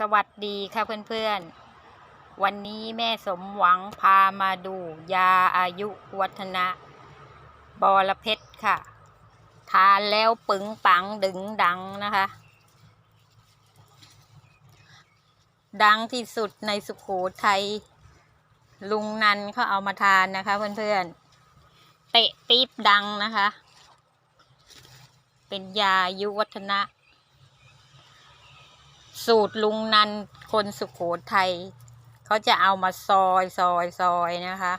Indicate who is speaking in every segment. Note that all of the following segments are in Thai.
Speaker 1: สวัสดีค่ะเพื่อนๆ วันนี้แม่สมหวังพามาดูยาอายุวัฒนะ บอระเพ็ดค่ะ ทานแล้วปึงปังดึงดังนะคะ ดังที่สุดในสุขโขทัยลุงนันเขาเอามาทานนะคะเพื่อนๆ เตะปี๊บดังนะคะ เป็นยาอายุวัฒนะ สูตรลุงนันคนสุขโขทัยเขาจะเอามาซอยซอยซอยนะคะ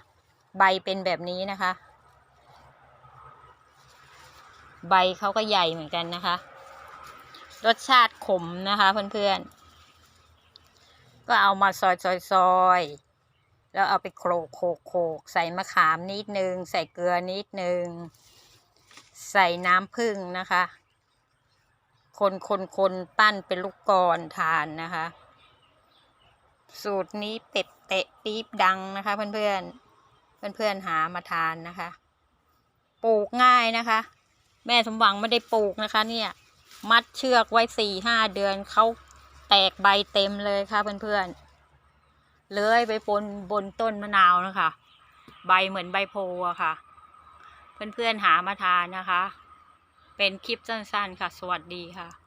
Speaker 1: ใบเป็นแบบนี้นะคะ ใบเขาก็ใหญ่เหมือนกันนะคะ รสชาติขมนะคะเพื่อนๆ ก็เอามาซอยซอยซอยแล้วเอาไปโขลกโขกโขลกใส่มะขามนิดนึง ใส่เกลือนิดนึง ใส่น้ำผึ้งนะคะ คนคนคนปั้นเป็นลูกกรทานนะคะ สูตรนี้เป็ดเตะปี๊บดังนะคะ เพื่อนเพื่อนเพื่อนเพื่อนหามาทานนะคะ ปลูกง่ายนะคะ แม่สมหวังไม่ได้ปลูกนะคะ เนี่ย มัดเชือกไว้สี่ห้าเดือนเขาแตกใบเต็มเลยค่ะเพื่อนเพื่อนเลื้อยไปบนบนต้นมะนาวนะคะ ใบเหมือนใบโพอะค่ะ เพื่อนๆหามาทานนะคะ เป็นคลิปสั้นๆค่ะ สวัสดีค่ะ